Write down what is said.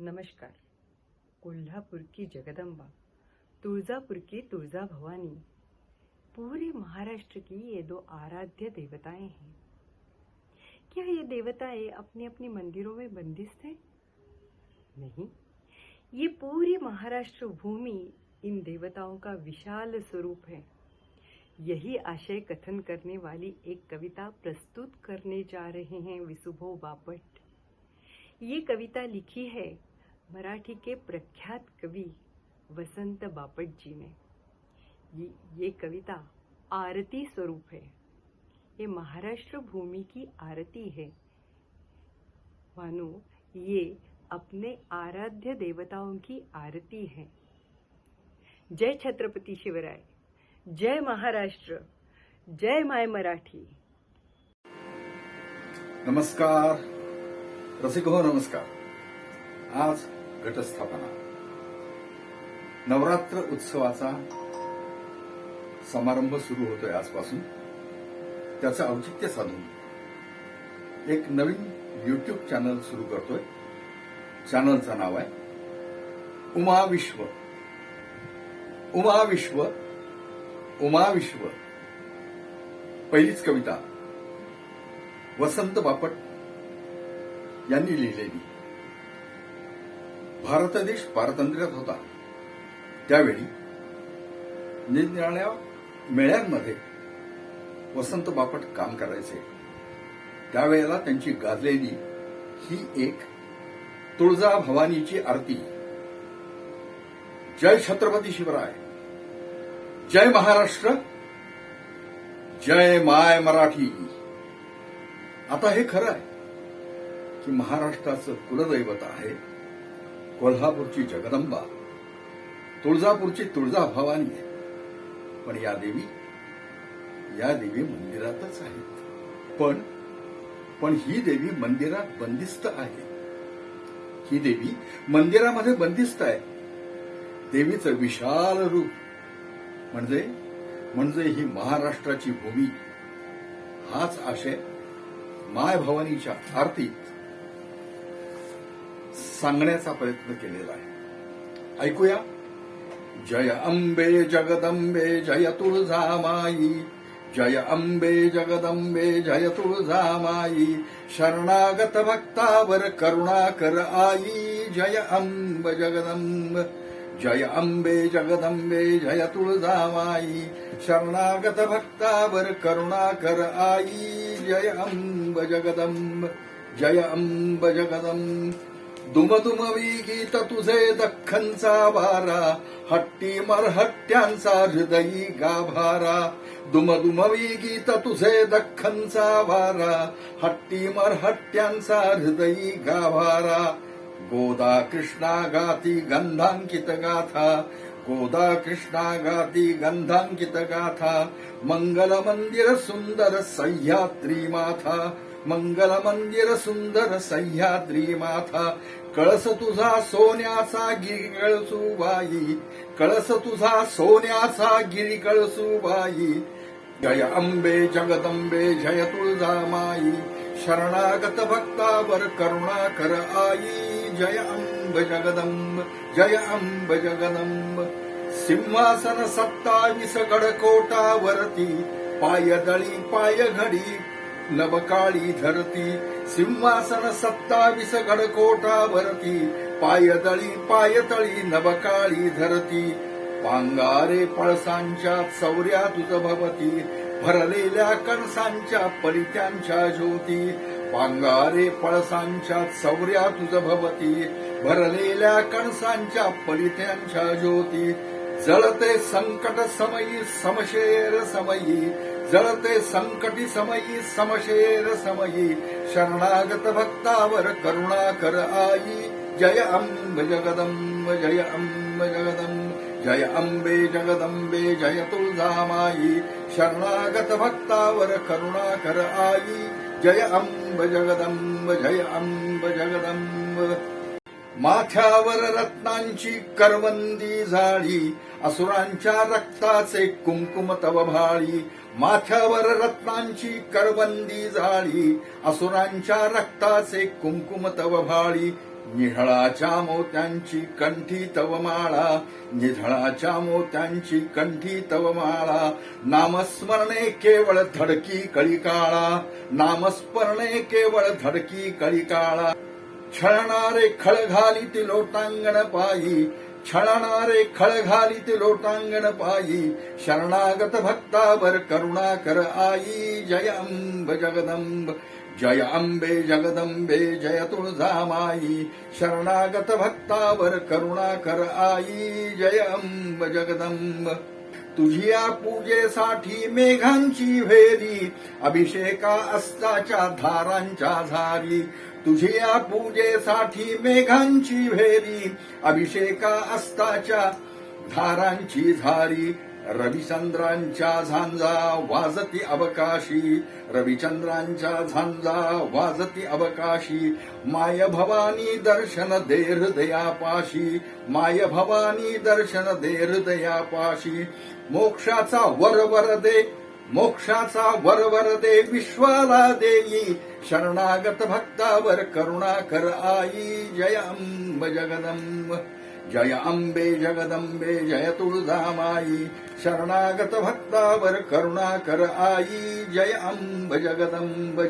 नमस्कार. कोल्हापुर की जगदम्बा तुळजापुर की तुळजा भवानी पूरे महाराष्ट्र की ये दो आराध्य देवताएँ हैं. क्या ये देवताएँ अपने अपने मंदिरों में बंदिस्त हैं? नहीं. ये पूरी महाराष्ट्र भूमि इन देवताओं का विशाल स्वरूप है. यही आशय कथन करने वाली एक कविता प्रस्तुत करने जा रहे हैं विसुभो बापट. ये कविता लिखी है मराठी के प्रख्यात कवि वसंत बापट जी ने। ये, ये कविता आरती स्वरूप है। ये महाराष्ट्र भूमि की आरती है। मानो ये अपने आराध्य देवताओं की आरती है। जय छत्रपति शिवराय जय महाराष्ट्र जय माय मराठी। नमस्कार। रसिक हो नमस्कार. आज घटस्थापना. नवरात्र उत्सवाचा समारंभ सुरू होतोय आजपासून. त्याचं औचित्य साधून एक नवीन युट्यूब चॅनल सुरू करतोय. चॅनलचं नाव आहे उमा विश्व उमा विश्व उमा विश्व पहिलीच कविता. वसंत बापट यांनी लिहिलेली. भारत देश पारतंत्र्यात होता. त्यावेळी निरनिराळ्या मेळ्यांमध्ये वसंत बापट काम करायचे. त्यावेळेला त्यांची गाजलेली ही एक तुळजा भवानीची आरती. जय छत्रपती शिवराय. जय महाराष्ट्र. जय माय मराठी. आता हे खरं आहे. की महाराष्ट्राचं कुलदैवत आहे कोल्हापूरची जगदंबा. तुळजापूरची तुळजा भवानी. आहे पण या देवी या देवी मंदिरातच आहेत. पण पण ही देवी मंदिरात बंदिस्त आहे. ही देवी मंदिरामध्ये बंदिस्त आहे. देवीचं विशाल रूप. म्हणजे म्हणजे ही महाराष्ट्राची भूमी. हाच आशय माय भवानीच्या आरतीत सांगण्याचा प्रयत्न केलेला आहे. ऐकूया. जय अंबे जगदंबे जय तुळजा माई जय अंबे जगदंबे जय तुळजा माई शरणागत भक्तावर करुणा कर आई. जय अंब जगदंब जय अंबे जगदंबे जय तुळजा माई शरणागत भक्तावर करुणा कर आई. जय अंब जगदंब जय अंब जगदंब. दुमदुमवी गीत तुझे दख्खनचा वारा हट्टी मरहट्ट्यांचा हृदयी गाभारा दुमदुमवी गीत तुझे दख्खनचा वारा हट्टी मरहट्ट्यांचा हृदयी गाभारा गोदा कृष्णा गाती गंधांकित गाथा गोदा कृष्णा गाती गंधांकित गाथा. मंगल मंदिर सुंदर सह्याद्री माथा मंगल मंदिर सुंदर सह्याद्री माथा. कळस तुझा सोन्याचा गिरी कळसुबाई कळस तुझा सोन्याचा गिरी कळसुबाई जय अंबे जगदंबे जय तुळजा माई. शरणागत भक्तावर करुणा कर आई. जय अंब जगदंब जय अंब जगदंब. सिंहासन सत्तावीस गडकोटावरती. पायदळी पाय घडी नवकाळी धरती सिंहासन सत्तावीस गडकोटावरती पायदळी पायतळी नवकाळी धरती. पांगारे पळसांच्या चौऱ्या तुझ भवती भरलेल्या कणसांच्या परित्यांच्या ज्योती. पांगारे पळसांच्या चौऱ्या तुझ भवती भरलेल्या कणसांच्या परित्यांच्या ज्योती. जळते संकट समयी समशेर समयी जलते सङ्कटि समयि समशेर समयि शरणागत भक्तावर करुणाकर आयि जय अम्ब जगदम्ब जय अम्ब जगदम् जय अम्बे जगदम्बे जय तुधामायि शरणागत भक्तावर करुणाकर आयि जय अम्ब जगदम्ब जय अम्ब जगदम्ब। माथ्यावर रत्नांची करवंदी झाडी असुरांच्या रक्ताचे कुंकुम भाळी. माथ्यावर रत्नांची करवंदी झाडी असुरांच्या रक्ताचे कुंकुम तव भाळी. निढळाच्या मोत्यांची कंठी तव माळा निधळाच्या मोत्यांची कंठी तव माळा. नामस्मरणे केवळ धडकी कळी काळा नामस्मरणे केवळ धडकी कळी काळा. छळणारे खळ घालीत लोटांगण पायी छळणारे खळ घालीत लोटांगण पायी शरणागत भक्तावर करुणा कर आई जय अंब जगदंब जय अंबे जगदंबे जय तुळजामाई शरणागत भक्तावर करुणा कर आई जय अंब जगदंब तुझिया पूजेसाठी मेघांची भेरी अभिषेका अस्ताच्या धारांच्या झारी. तुझिया पूजेसाठी मेघांची भेरी अभिषेका अस्ताच्या धारांची झारी. रविचंद्रांच्या झांजा वाजती अवकाशी रविचंद्रांच्या झांजा वाजती अवकाशी माय भवानी दर्शन दे हृदयापाशी माय भवानी दर्शन दे हृदयापाशी. मोक्षाचा वरवर दे मोक्षाचा वरवर दे विश्वाला देई शरणागत भक्तावर करुणा कर आई जयम अंब जगदंब जय अम्बे जगदम्बे जय तुळुधामायि शरणागत भक्तावर करुणाकर आई जय अम्ब जगदम्ब